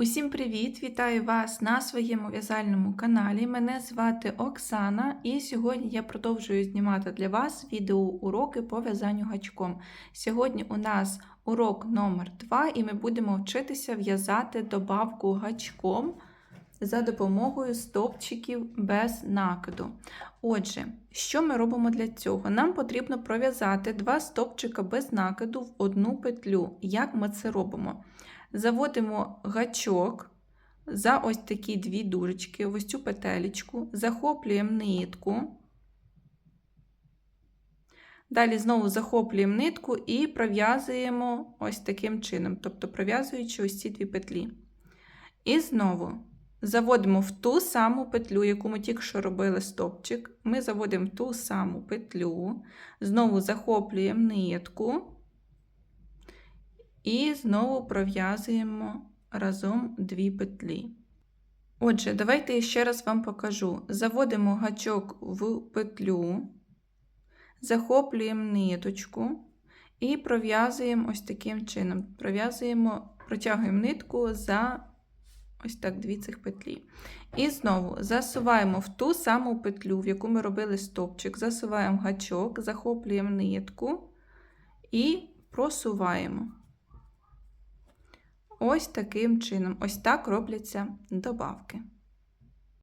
Усім привіт! Вітаю вас на своєму в'язальному каналі. Мене звати Оксана, і сьогодні я продовжую знімати для вас відеоуроки по в'язанню гачком. Сьогодні у нас урок номер 2 і ми будемо вчитися в'язати добавку гачком за допомогою стовпчиків без накиду. Отже, що ми робимо для цього? Нам потрібно пров'язати два стовпчика без накиду в одну петлю. Як ми це робимо? Заводимо гачок за ось такі дві дужечки, ось цю петелечку, захоплюємо нитку. Далі знову захоплюємо нитку і пров'язуємо ось таким чином, тобто пров'язуючи ось ці дві петлі. І знову заводимо в ту саму петлю, яку ми тільки що робили стопчик. Ми заводимо ту саму петлю, знову захоплюємо нитку. І знову пров'язуємо разом дві петлі. Отже, давайте я ще раз вам покажу. Заводимо гачок в петлю, захоплюємо ниточку і пров'язуємо ось таким чином. Пров'язуємо, протягуємо нитку за ось так дві цих петлі. І знову засуваємо в ту саму петлю, в яку ми робили стопчик, засуваємо гачок, захоплюємо нитку і просуваємо. Ось таким чином. Ось так робляться добавки.